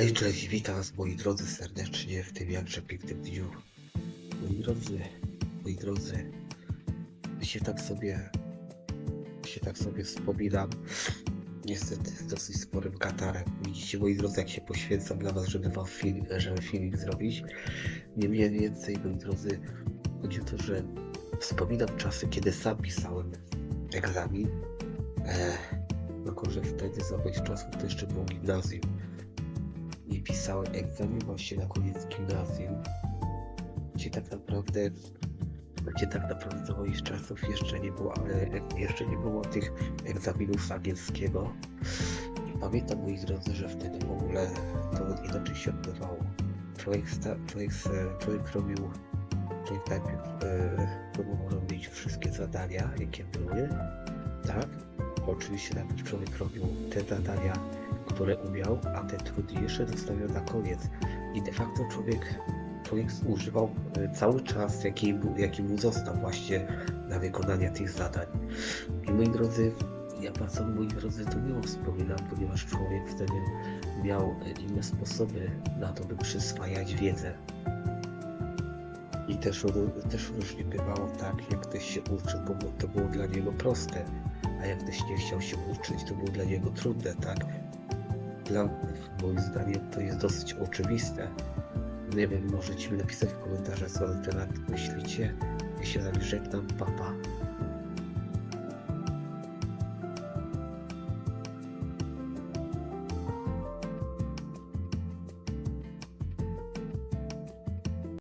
Hej, cześć, witam was moi drodzy serdecznie w tym jakże pięknym dniu. Moi drodzy, moi drodzy, się tak sobie, się tak sobie wspominam, niestety z dosyć sporym katarem. Widzicie moi drodzy, jak się poświęcam dla was, żeby wam film, żeby filmik zrobić. Nie mniej więcej, moi drodzy, chodzi o to, że wspominam czasy, kiedy sam pisałem egzamin. E, tylko, że wtedy za moich czasów to jeszcze było gimnazjum i pisałem egzamin właśnie na koniec gimnazjum, gdzie tak naprawdę, gdzie tak naprawdę za moich czasów jeszcze nie było, ale jeszcze nie było tych egzaminów angielskiego. I pamiętam moi drodzy, że wtedy w ogóle to inaczej się odbywało. Człowiek, sta, człowiek, człowiek robił, człowiek najpierw e, próbował robić wszystkie zadania, jakie były, tak? Oczywiście najpierw człowiek robił te zadania, które umiał, a te trudniejsze zostawiał na koniec. I de facto człowiek, człowiek używał e, cały czas, jaki, jaki mu został właśnie na wykonanie tych zadań. I moi drodzy, ja bardzo moi drodzy to miło wspominam, ponieważ człowiek wtedy miał e, inne sposoby na to, by przyswajać wiedzę. I też, też różnie bywało tak, jak ktoś się uczył, bo to było dla niego proste, a jak ktoś nie chciał się uczyć, to było dla niego trudne, tak? Dla moim zdaniem to jest dosyć oczywiste. Nie wiem, możecie mi napisać w komentarzach, co na ten temat myślicie. Ja się z wami żegnam, papa.